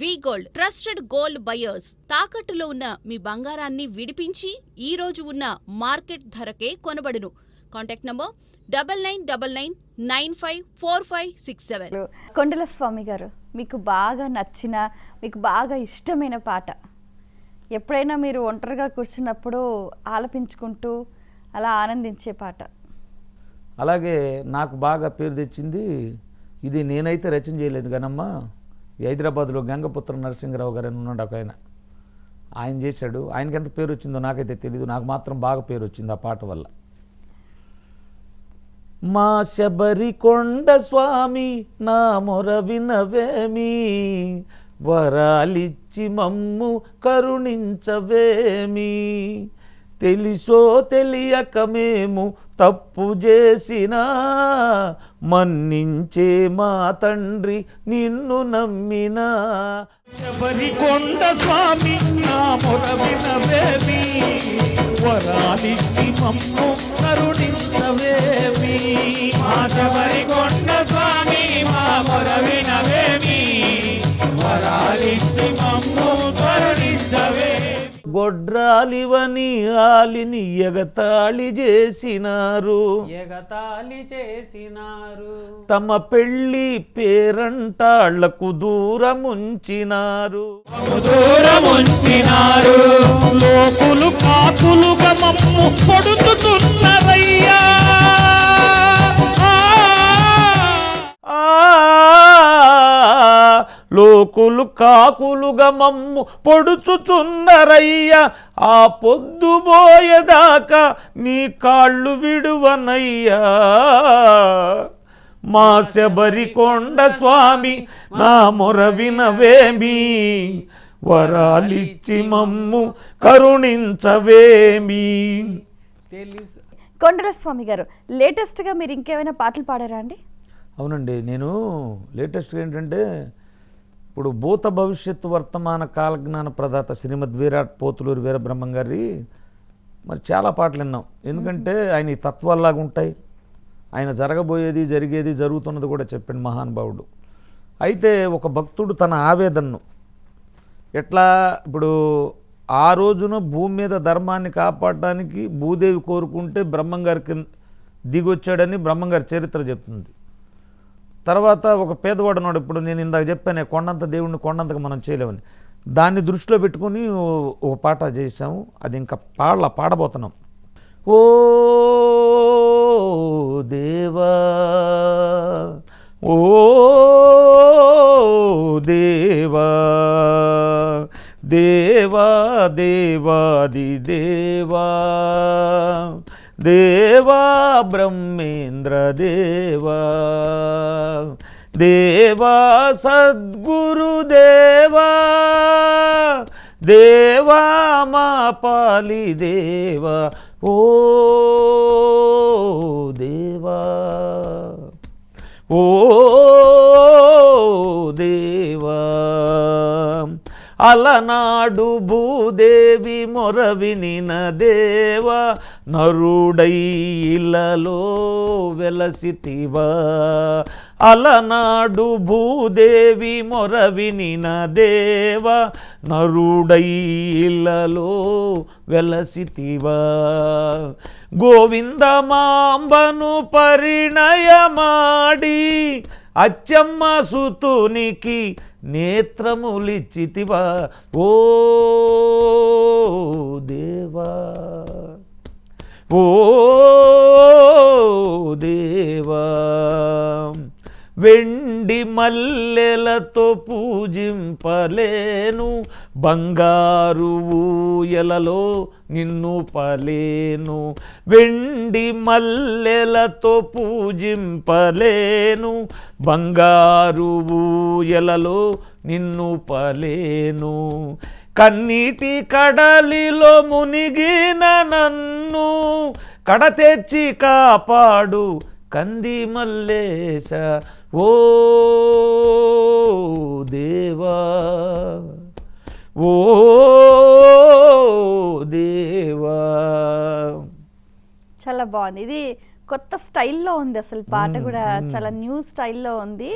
V gold trusted gold buyers తాకట్టులో ఉన్న మీ బంగారాన్ని విడిపించి ఈ రోజు ఉన్న మార్కెట్ ధరకే కొనబడును. Contact number double nine double nine nine five four five six seven Kondala Swamy గారు మీకు బాగా నచ్చిన మీకు బాగా ఇష్టమైన పాట. ఎప్పుడైనా మీరు ఒంటరిగా కూర్చున్నప్పుడు ఆలపించుకుంటూ అలా ఆనందించే పాట. అలాగే నాకు బాగా పేరు తెచ్చింది ఇది నేనైతే రచన చేయలేదు కానమ్మా హైదరాబాద్లో గంగపుత్ర నరసింహరావు గారు అని ఉన్నాడు ఒక ఆయన. ఆయన చేశాడు. ఆయనకి ఎంత పేరు వచ్చిందో నాకైతే తెలీదు. నాకు మాత్రం బాగా పేరు వచ్చింది ఆ పాట వల్ల. మా శబరికొండ స్వామి నా మొర వినవేమి? వరాలిచ్చి మమ్ము కరుణించవేమి? తెలిసో తెలియక మేము తప్పు చేసినా మన్నించే మా తండ్రి నిన్ను నమ్మినా. శబరికొండ స్వామి నా మొర వరాలిచ్చి మమ్ము కరుణించవేమి మా శబరికొండ స్వామి మా మొరవినవేమి వరాలిచ్చి మమ్ము గొడ్రాలివని ఆలిని ఎగతాళి చేసినారు. ఎగతాళి చేసినారు. తమ పెళ్ళి పేరంటాళ్ళకు దూరముంచినారు. దూరముంచినారు. లోకులు కాకులుగా మమ్ము కొడుతున్నరయ్యా లోకులు కాకులుగా మమ్ము పొడుచుచున్నరయ్యా ఆ పొద్దుబోయేదాకా నీ కాళ్ళు విడువనయ్యా. మా శబరి కొండ స్వామి నా మొర వినవేమి వరాలిచ్చి మమ్ము కరుణించవేమి. తెలుసు కొండల స్వామి గారు లేటెస్ట్గా మీరు ఇంకేమైనా పాటలు పాడారా అండి? అవునండి నేను లేటెస్ట్గా ఏంటంటే ఇప్పుడు భూత భవిష్యత్తు వర్తమాన కాలజ్ఞాన ప్రదాత శ్రీమద్ విరాట్ పోతులూరు వీరబ్రహ్మం గారి మరి చాలా పాటలు విన్నాం. ఎందుకంటే ఆయన ఈ తత్వాల్లాగా ఉంటాయి. ఆయన జరగబోయేది జరిగేది జరుగుతున్నది కూడా చెప్పండి మహానుభావుడు అయితే ఒక భక్తుడు తన ఆవేదనను ఎట్లా ఇప్పుడు ఆ రోజున భూమి మీద ధర్మాన్ని కాపాడడానికి భూదేవి కోరుకుంటే బ్రహ్మంగారికి దిగొచ్చాడని బ్రహ్మంగారి చరిత్ర చెప్తుంది. తర్వాత ఒక పేదవాడున్నాడు ఇప్పుడు నేను ఇందాక చెప్పాను కొండంత దేవుడిని కొండంతగా మనం చేయలేమని. దాన్ని దృష్టిలో పెట్టుకొని ఓ- ఒక పాట చేసాము అది ఇంకా పాడలా పాడబోతున్నాం. ఓ దేవా ఓ దేవా దేవా దేవాది దేవా దేవా బ్రహ్మేంద్ర దేవా దేవా సద్గురు దేవా దేవా మా పాలి దేవా ఓ దేవా ఓ అలనాడు భూదేవి మొరవినిన దేవ నరుడై ఇలలో వెలసితివా. అలనాడు భూదేవి మొరవినిన దేవ నరుడై ఇలలో వెలసితివా. గోవింద మాంబను పరిణయమాడి అచ్చమ్మ సుతునికి నేత్రములిచ్చితివా ఓ దేవా. ఓ వెండి మల్లెలతో పూజింపలేను బంగారు ఊయలలో నిన్ను పలేను. వెండి మల్లెలతో పూజింపలేను బంగారు ఊయలలో నిన్ను పలేను. కన్నీటి కడలిలో మునిగిన నన్ను కడ తెచ్చి కాపాడు కంది మల్లేశ ఓ దేవా ఓ దేవా. చాలా బాగుంది. ఇది కొత్త స్టైల్లో ఉంది అసలు పాట కూడా. చాలా న్యూ స్టైల్లో ఉంది.